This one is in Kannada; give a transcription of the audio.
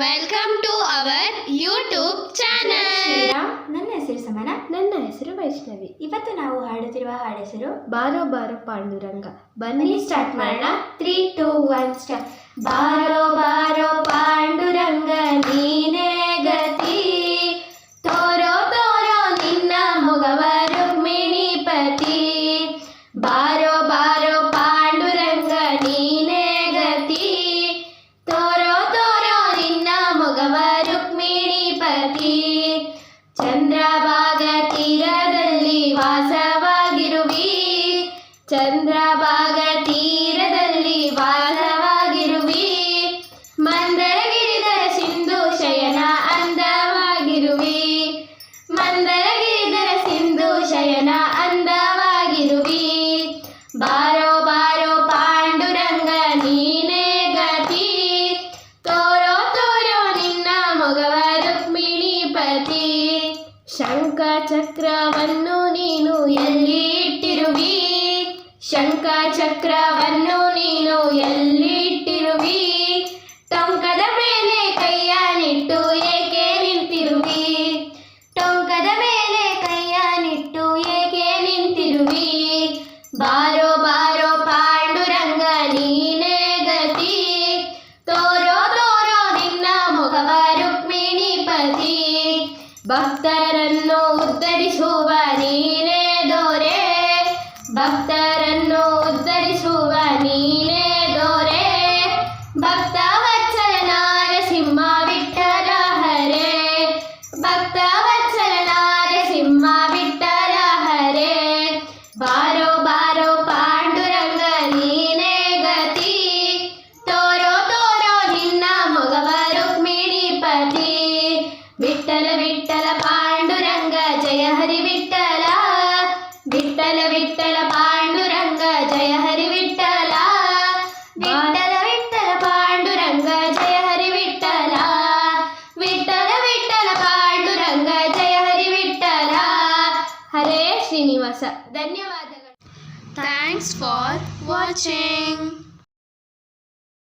Welcome to our YouTube channel ನನ್ನ ಹೆಸರು ಸಮನ. ನನ್ನ ಹೆಸರು ವೈಷ್ಣವಿ. ಇವತ್ತು ನಾವು ಹಾಡುತ್ತಿರುವ ಹಾಡ ಹೆಸರು? ಬಾರೋ ಬಾರೋ ಪಾಂಡುರಂಗ. ಬನ್ನಿ ಸ್ಟಾರ್ಟ್ ಮಾಡೋಣ. ತ್ರೀ ಟು ಒನ್ ಸ್ಟಾರ್ಟ್ ಬಾರೋ ಚಂದ್ರಭಾಗ ತೀರದಲ್ಲಿ ವಾಸವಾಗಿರುವಿ. ಚಂದ್ರ ಚಕ್ರವನ್ನು ನೀನು ಎಲ್ಲಿ ಇಟ್ಟಿರುವಿ ಶಂಖ ಚಕ್ರವನ್ನು ನೀನು ಎಲ್ಲಿ ಇಟ್ಟಿರುವಿ ಭಕ್ತರನ್ನು ಉದ್ಧರಿಸುವ ನೀನೇ ದೋರೆ. ಭಕ್ತರನ್ನು ಉದ್ಧರಿಸುವ ನೀ ಧನ್ಯವಾದಗಳು ಥ್ಯಾಂಕ್ಸ್ ಫಾರ್ ವಾಚಿಂಗ್